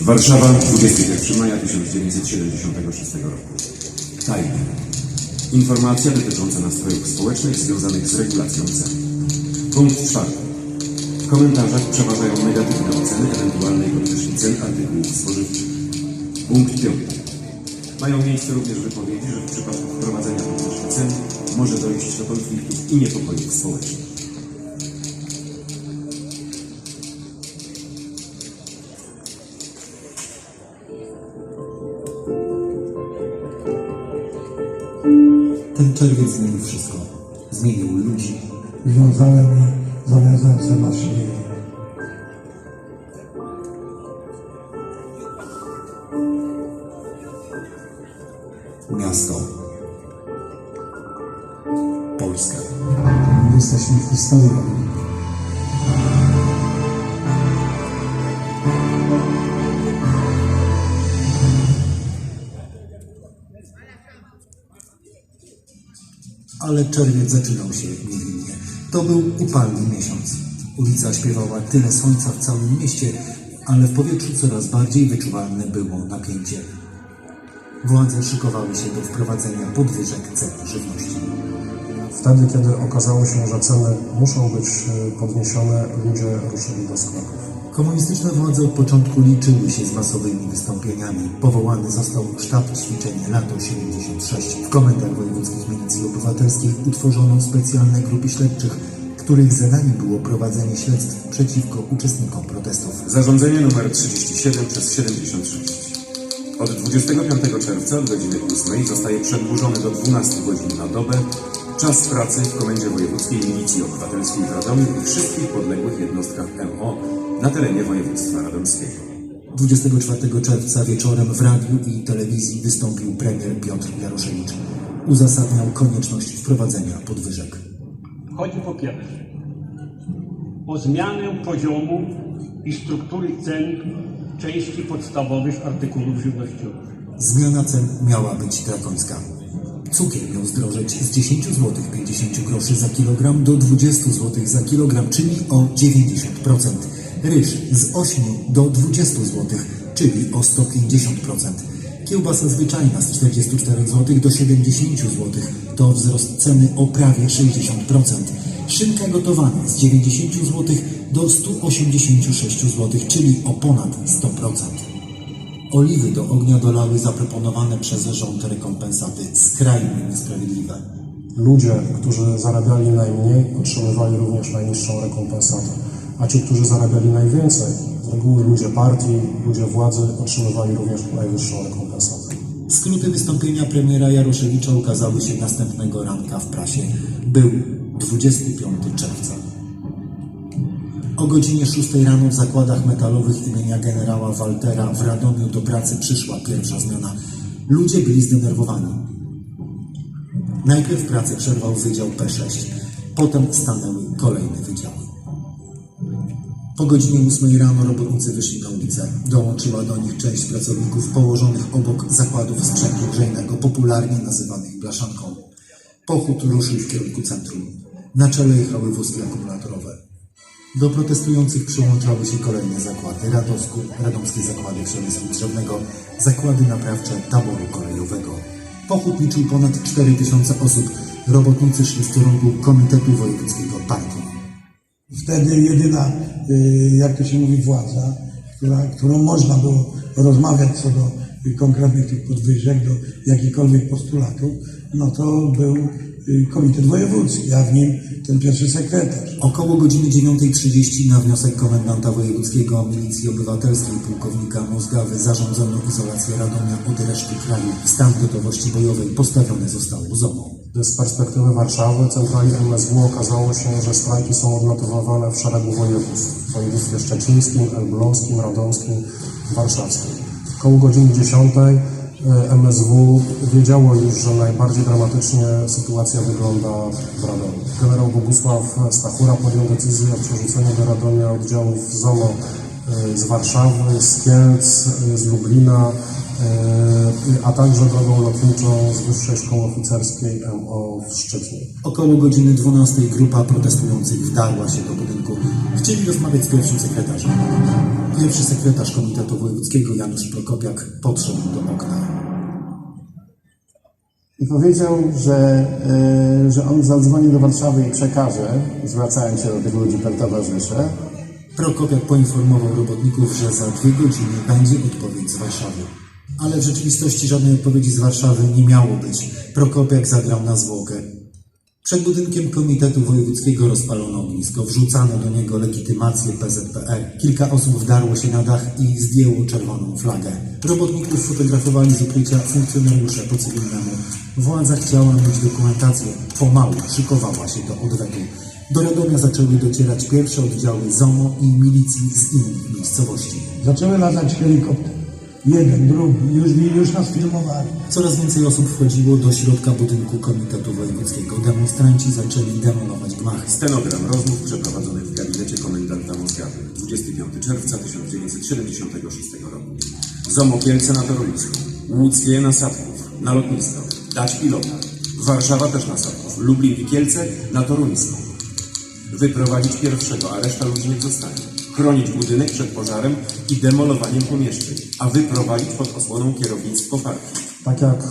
Warszawa, 21 maja 1976 roku. Tajne. Informacja dotycząca nastrojów społecznych związanych z regulacją cen. Punkt czwarty. W komentarzach przeważają negatywne oceny ewentualnej podwyżki cen artykułów spożywczych. Punkt piąty. Mają miejsce również wypowiedzi, że w przypadku wprowadzenia podwyżki cen może dojść do konfliktów i niepokojów społecznych. Czerwiec zmienił wszystko. Zmienił ludzi. związane mi zawiązujące maszyny. Ale czerwiec zaczynał się niewinnie. To był upalny miesiąc. Ulica śpiewała tyle słońca w całym mieście, ale w powietrzu coraz bardziej wyczuwalne było napięcie. Władze szykowały się do wprowadzenia podwyżek cen żywności. Wtedy, kiedy okazało się, że ceny muszą być e, podniesione, ludzie ruszyli do sklepów. Komunistyczne władze od początku liczyły się z masowymi wystąpieniami. Powołany został sztab ćwiczenia Lato 76. W komendach wojewódzkich milicji obywatelskiej utworzono specjalne grupy śledczych, których zadaniem było prowadzenie śledztw przeciwko uczestnikom protestów. Zarządzenie nr 37 przez 76. Od 25 czerwca od godziny 8 zostaje przedłużony do 12 godzin na dobę czas pracy w Komendzie Wojewódzkiej Milicji Obywatelskiej w Radomiu i wszystkich podległych jednostkach MO na terenie województwa radomskiego. 24 czerwca wieczorem w radiu i telewizji wystąpił premier Piotr Jaroszewicz. Uzasadniał konieczność wprowadzenia podwyżek. Chodzi po pierwsze o zmianę poziomu i struktury cen części podstawowych artykułów żywnościowych. Zmiana cen miała być drakońska. Cukier miał zdrożeć z 10 zł 50 groszy za kilogram do 20 zł za kilogram, czyli o 90%. Ryż z 8 do 20 zł, czyli o 150%. Kiełbasa zwyczajna z 44 zł do 70 zł, to wzrost ceny o prawie 60%. Szynka gotowana z 90 zł do 186 zł, czyli o ponad 100%. Oliwy do ognia dolały zaproponowane przez rząd rekompensaty skrajnie niesprawiedliwe. Ludzie, którzy zarabiali najmniej, otrzymywali również najniższą rekompensatę, a ci, którzy zarabiali najwięcej, z reguły ludzie partii, ludzie władzy, otrzymywali również najwyższą rekompensatę. Skróty wystąpienia premiera Jaroszewicza ukazały się następnego ranka w prasie. Był 25 czerwca. O godzinie 6 rano w zakładach metalowych imienia generała Waltera w Radomiu do pracy przyszła pierwsza zmiana. Ludzie byli zdenerwowani. Najpierw pracę przerwał Wydział P6, potem stanęły kolejne wydziały. Po godzinie 8 rano robotnicy wyszli na ulicę. Dołączyła do nich część pracowników położonych obok zakładów sprzętu grzejnego, popularnie nazywanych blaszanką. Pochód ruszył w kierunku centrum. Na czele jechały wózki akumulatorowe. Do protestujących przyłączały się kolejne zakłady Radosku, Radomskie Zakłady Przemysłu Drzewnego, zakłady naprawcze taboru kolejowego. Pochód liczył ponad 4000 osób. Robotnicy szli w kierunku Komitetu Wojewódzkiego Partii. Wtedy jedyna, y, jak to się mówi, władza, która, którą można było rozmawiać co do konkretnych tych podwyżek, do jakichkolwiek postulatów, no to był Komitet Wojewódzki, a w nim ten pierwszy sekretarz. Około godziny 9.30 na wniosek komendanta wojewódzkiego Milicji Obywatelskiej pułkownika Mózgawy zarządzono izolację Radomia od reszty kraju. Stan gotowości bojowej postawione zostało ZOMO. Z perspektywy Warszawy, centrali MSW okazało się, że strajki są odnotowywane w szeregu województw. W województwie szczecińskim, elbląskim, radomskim, warszawskim. Koło godziny 10 e, MSW wiedziało już, że najbardziej dramatycznie sytuacja wygląda w Radomiu. Generał Bogusław Stachura podjął decyzję o przerzuceniu do Radomia oddziałów ZOMO e, z Warszawy, z Kielc, e, z Lublina, a także drogą lotniczą z Wyższej Szkoły Oficerskiej MO w Szczytnie. Około godziny 12 grupa protestujących wdarła się do budynku. Chcieli rozmawiać z pierwszym sekretarzem. Pierwszy sekretarz Komitetu Wojewódzkiego Janusz Prokopiak podszedł do okna. I powiedział, że, y, że on zadzwoni do Warszawy i przekaże, zwracając się do tych ludzi per towarzysze, Prokopiak poinformował robotników, że za dwie godziny będzie odpowiedź z Warszawy. Ale w rzeczywistości żadnej odpowiedzi z Warszawy nie miało być. Prokopiak zagrał na zwłokę. Przed budynkiem Komitetu Wojewódzkiego rozpalono ognisko, wrzucano do niego legitymację PZPR. Kilka osób wdarło się na dach i zdjęło czerwoną flagę. Robotników fotografowali z ukrycia funkcjonariusze po cywilnemu. Władza chciała mieć dokumentację. Pomału szykowała się do odwetu. Do Radomia zaczęły docierać pierwsze oddziały ZOMO i milicji z innych miejscowości. Zaczęły latać helikopter. Jeden, drugi, już, już nas filmowali. Coraz więcej osób wchodziło do środka budynku Komitetu Wojewódzkiego. Demonstranci zaczęli demolować gmachy. Stenogram rozmów przeprowadzonych w gabinecie komendanta Moskwy 25 czerwca 1976 roku. ZOMO Kielce na Torowisku, Łódzkie na Sadków, na lotnisko, dać pilota, Warszawa też na Sadków, Lublin i Kielce na Toruńską. Wyprowadzić pierwszego, a reszta ludzi niech zostanie. Chronić budynek przed pożarem i demolowaniem pomieszczeń, a wyprowadzić pod osłoną kierownictwo partii. Tak jak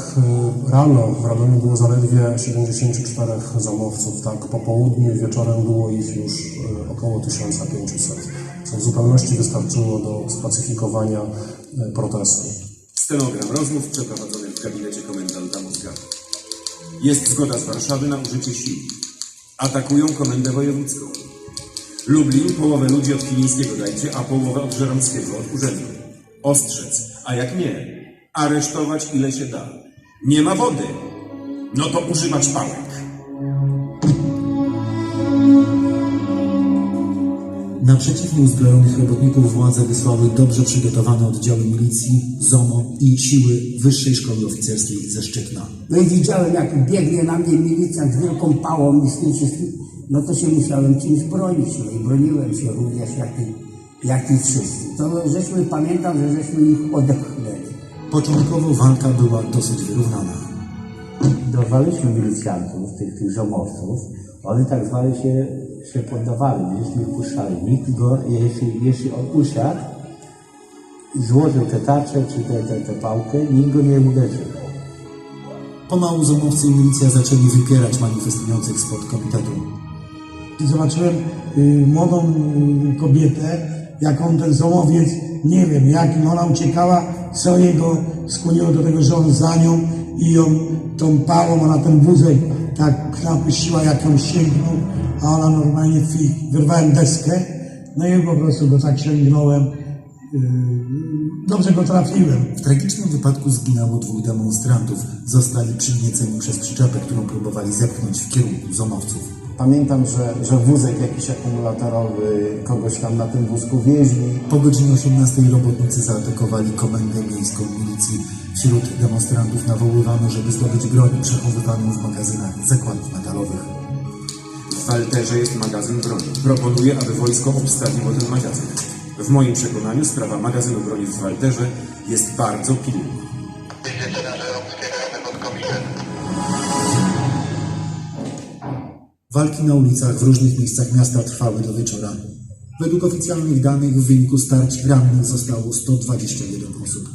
y, rano w Radomiu było zaledwie 74 zamowców, tak po południu i wieczorem było ich już y, około 1500, co w zupełności wystarczyło do spacyfikowania y, protestu. Stenogram rozmów przeprowadzonych w gabinecie komendanta Moskwy. Jest zgoda z Warszawy na użycie sił. Atakują komendę wojewódzką. Lublin połowę ludzi od Kilińskiego dajcie, a połowę od Żeromskiego, od urzędu. Ostrzec, a jak nie, aresztować ile się da. Nie ma wody, no to używać pałek. Na przeciw nieuzbrojonych robotników władze wysłały dobrze przygotowane oddziały milicji, ZOMO i siły Wyższej Szkoły Oficerskiej ze Szczytna. No i widziałem, jak biegnie na mnie milicjant z wielką pałą i z tym wszystkim. No to się musiałem czymś bronić. No i broniłem się również jak i, jak i wszyscy. To żeśmy, pamiętam, że żeśmy ich odepchnęli. Początkowo walka była dosyć wyrównana. dorwaliśmy milicjantów, tych, tych zomowców, oni tak zwali się, się poddawali, żeśmy ich puszczali. Nikt go, jeśli, jeśli on usiadł, złożył te tarcze czy tę te, te, te pałkę, nikt go nie uderzył. Pomału ZOMowcy i milicja zaczęli wypierać manifestujących spod komitetu. I zobaczyłem y, młodą y, kobietę, jak on ten zomowiec, nie wiem, jak ona uciekała, co jego skłoniło do tego, że on za nią i ją tą pałą, ona ten wózek tak napuściła, jak ją sięgnął, a ona normalnie wyrwałem deskę, no i po prostu go tak sięgnąłem, y, dobrze go trafiłem. W tragicznym wypadku zginęło dwóch demonstrantów. Zostali przygnieceni przez przyczepę, którą próbowali zepchnąć w kierunku ZOMowców. Pamiętam, że, że wózek jakiś akumulatorowy kogoś tam na tym wózku wieźli. Po godzinie 18 robotnicy zaatakowali komendę miejską milicji. Wśród demonstrantów nawoływano, żeby zdobyć broń przechowywaną w magazynach zakładów metalowych. W Walterze jest magazyn broni. Proponuję, aby wojsko obstawiło ten magazyn. W moim przekonaniu sprawa magazynu broni w Walterze jest bardzo pilna. Walki na ulicach w różnych miejscach miasta trwały do wieczora. Według oficjalnych danych w wyniku starć rannych zostało 121 osób.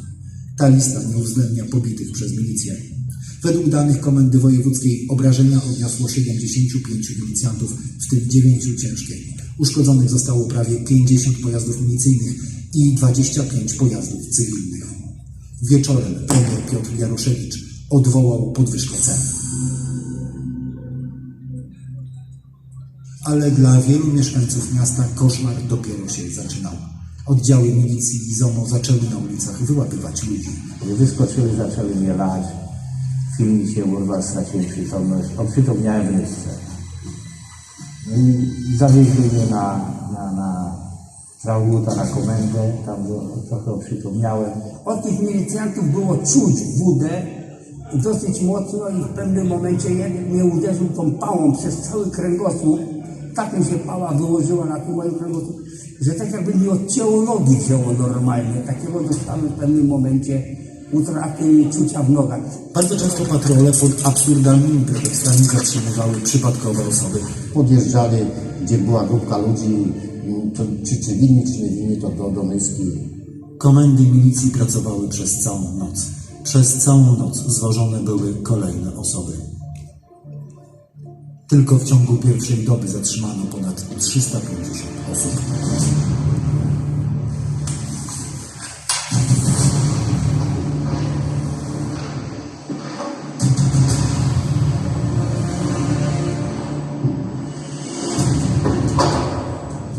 Ta lista nie uwzględnia pobitych przez milicję. Według danych Komendy Wojewódzkiej obrażenia odniosło 75 milicjantów, w tym 9 ciężkie. Uszkodzonych zostało prawie 50 pojazdów milicyjnych i 25 pojazdów cywilnych. Wieczorem premier Piotr Jaroszewicz odwołał podwyżkę cen. Ale dla wielu mieszkańców miasta koszmar dopiero się zaczynał. Oddziały milicji i ZOMO zaczęły na ulicach wyłapywać ludzi. Wyskoczyli, zaczęli mnie lać. Chwili się urwał, straciłem przytomność. Oprzytomniałem w lysce. No i zawieźli mnie na, na, na na komendę. Tam trochę oprzytomniałem. Od tych milicjantów było czuć wódę dosyć mocno i w pewnym momencie jeden mnie uderzył tą pałą przez cały kręgosłup. Tak mi się pała wyłożyła na tym moim kręgosłup, że tak jakby mi odcięło nogi wzięło normalnie. Takiego dostałem w pewnym momencie utraty czucia w nogach. Bardzo często patrole pod absurdalnymi pretekstami zatrzymywały przypadkowe osoby. Podjeżdżali, gdzie była grupka ludzi, to, czy, czy winni, czy nie winni, to do, do myski. Komendy milicji pracowały przez całą noc. Przez całą noc zwożone były kolejne osoby. Tylko w ciągu pierwszej doby zatrzymano ponad 350 osób.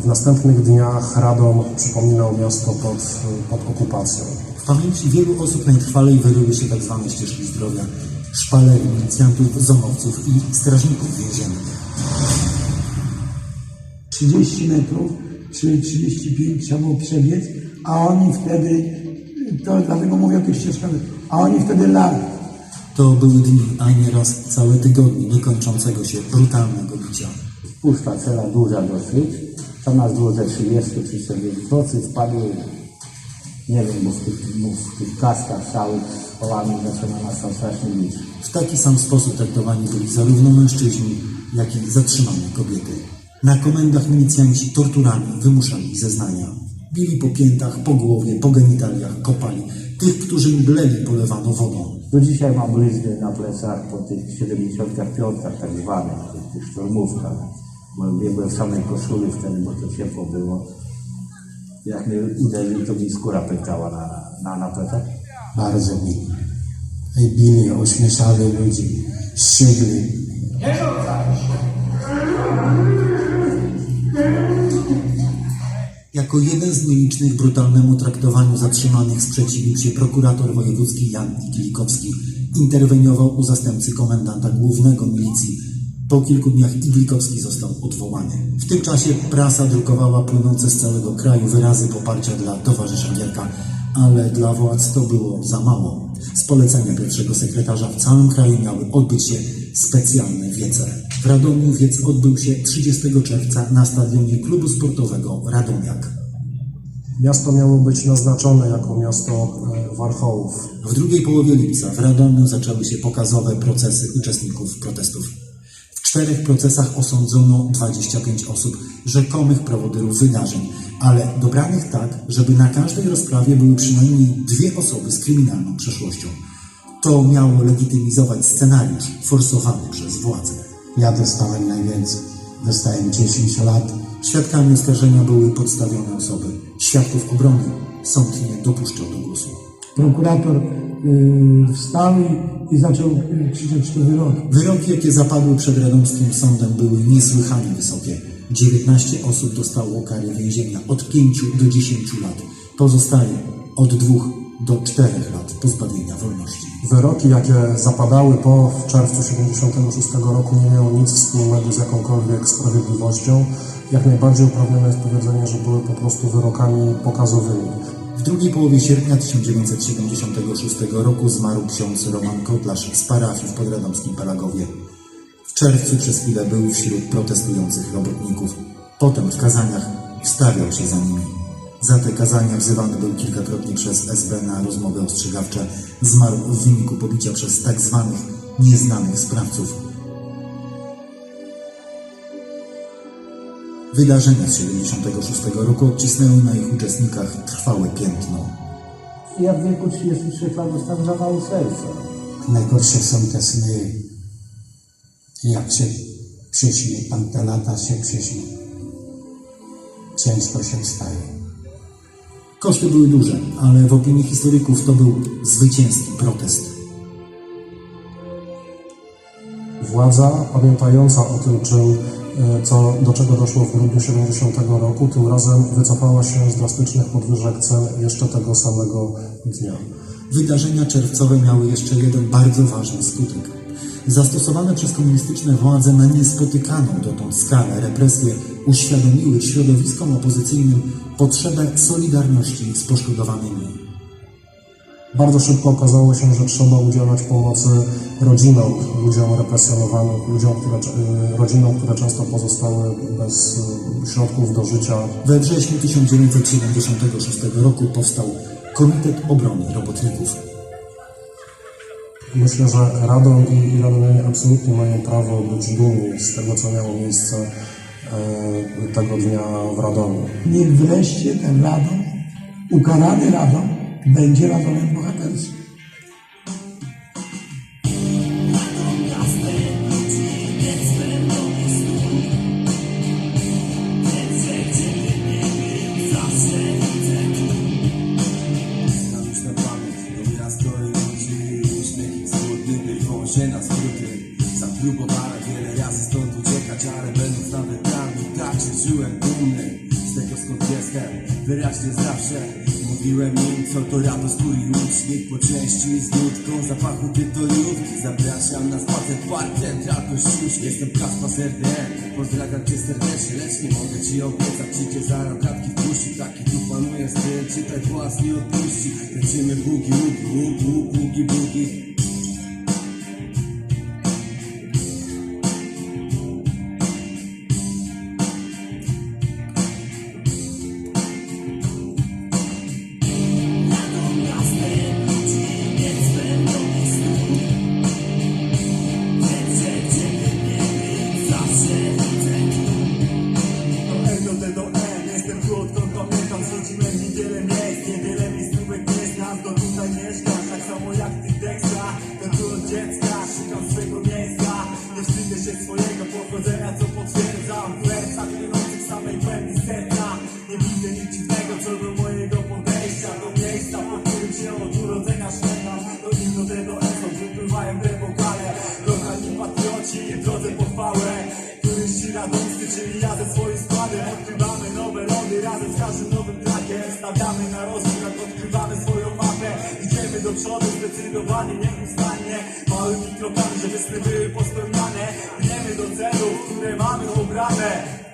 W następnych dniach Radom przypominał miasto pod, pod okupacją. W pamięci wielu osób najtrwalej wyryły się tzw. ścieżki zdrowia, szpalery milicjantów, zomowców i strażników więziennych. 30 metrów czy 35 trzeba było przebiec, a oni wtedy, to dlatego mówię o tych ścieżkach, a oni wtedy lali. To były dni, a nieraz całe tygodnie niekończącego się brutalnego bicia. Puszcza cela duża dosyć. Tam nas było ze 30 czy 40 w nocy wpadły, nie wiem, bo w tych, bo w tych kaskach całych z polami zaczyna nas tam strasznie bić. W taki sam sposób traktowani byli zarówno mężczyźni, jak i zatrzymane kobiety. Na komendach milicjanci torturami wymuszali zeznania. Bili po piętach, po głowie, po genitaliach, kopali. Tych, którzy mdleli, polewano wodą. Do dzisiaj mam blizny na plecach po tych 75 tak zwanych, tych, tych szturmówkach. Bo biegłem w samej koszuli wtedy, bo to ciepło było. Jak mnie uderzył, to mi skóra pękała na, na, na plecach. Bardzo bili. I bili, ośmieszali ludzi, strzygli. Jako jeden z nielicznych brutalnemu traktowaniu zatrzymanych sprzeciwił się prokurator wojewódzki Jan Iglikowski. Interweniował u zastępcy komendanta głównego milicji. Po kilku dniach Iglikowski został odwołany. W tym czasie prasa drukowała płynące z całego kraju wyrazy poparcia dla towarzysza Gierka, ale dla władz to było za mało. Z polecenia pierwszego sekretarza w całym kraju miały odbyć się specjalne wiece. W Radomiu wiec odbył się 30 czerwca na stadionie klubu sportowego Radomiak. Miasto miało być naznaczone jako miasto e, warchołów. W drugiej połowie lipca w Radomiu zaczęły się pokazowe procesy uczestników protestów. W czterech procesach osądzono 25 osób, rzekomych prowodyrów wydarzeń, ale dobranych tak, żeby na każdej rozprawie były przynajmniej dwie osoby z kryminalną przeszłością. To miało legitymizować scenariusz forsowany przez władze. Ja dostałem najwięcej. Dostałem 10 lat. Świadkami oskarżenia były podstawione osoby. Świadków obrony sąd nie dopuszczał do głosu. Prokurator wstał i, i zaczął y, krzyczeć to wyroki. Wyroki, jakie zapadły przed radomskim sądem, były niesłychanie wysokie. 19 osób dostało kary więzienia od 5 do 10 lat. Pozostali od 2 do 4 lat pozbawienia wolności. Wyroki, jakie zapadały po czerwcu 76 roku, nie miały nic wspólnego z jakąkolwiek sprawiedliwością. Jak najbardziej uprawnione jest powiedzenie, że były po prostu wyrokami pokazowymi. Drugiej połowie sierpnia 1976 roku zmarł ksiądz Roman Kotlarz z parafii w podradomskim Palagowie. W czerwcu przez chwilę był wśród protestujących robotników. Potem w kazaniach wstawiał się za nimi. Za te kazania wzywany był kilkakrotnie przez SB na rozmowy ostrzegawcze. Zmarł w wyniku pobicia przez tak zwanych nieznanych sprawców. Wydarzenia z 76 roku odcisnęły na ich uczestnikach trwałe piętno. Ja w wieku 33 lat dostałem zawału serca. Najgorsze są te sny. Jak się przyśni, tam te lata się przyśni. Ciężko się wstaje. Koszty były duże, ale w opinii historyków to był zwycięski protest. Władza, pamiętająca o tym, czym, co, do czego doszło w grudniu 70 roku, tym razem wycofała się z drastycznych podwyżek cen jeszcze tego samego dnia. Wydarzenia czerwcowe miały jeszcze jeden bardzo ważny skutek. Zastosowane przez komunistyczne władze na niespotykaną dotąd skalę represje uświadomiły środowiskom opozycyjnym potrzebę solidarności z poszkodowanymi. Bardzo szybko okazało się, że trzeba udzielać pomocy rodzinom, ludziom represjonowanym, ludziom, które, e, rodzinom, które często pozostały bez e, środków do życia. We wrześniu 1976 roku powstał Komitet Obrony Robotników. Myślę, że Radom i, Radomianie absolutnie mają prawo być dumni z tego, co miało miejsce e, tego dnia w Radomiu. Niech wreszcie ten Radom, ukarany Radom, będzie Radomem bohaterskim. Zapraszam na spacer park central Kościusz Jestem Kaspa RDN Pozdrawiam cię serdecznie Lecz nie mogę ci obiecać Przyjdzie za rok klatki wpuści. Taki tu panuje styl Czytaj włas nie odpuści. Lecimy bugi, bugi, bugi, bugi, bugi Czyli ja ze swoim składem Odkrywamy nowe lody razem z każdym nowym trackiem Stawiamy na rozwój, jak odkrywamy swoją mapę. Idziemy do przodu zdecydowanie, nieustannie Małymi krokami, żeby sny były pospełniane. Pniemy do celów, które mamy obrane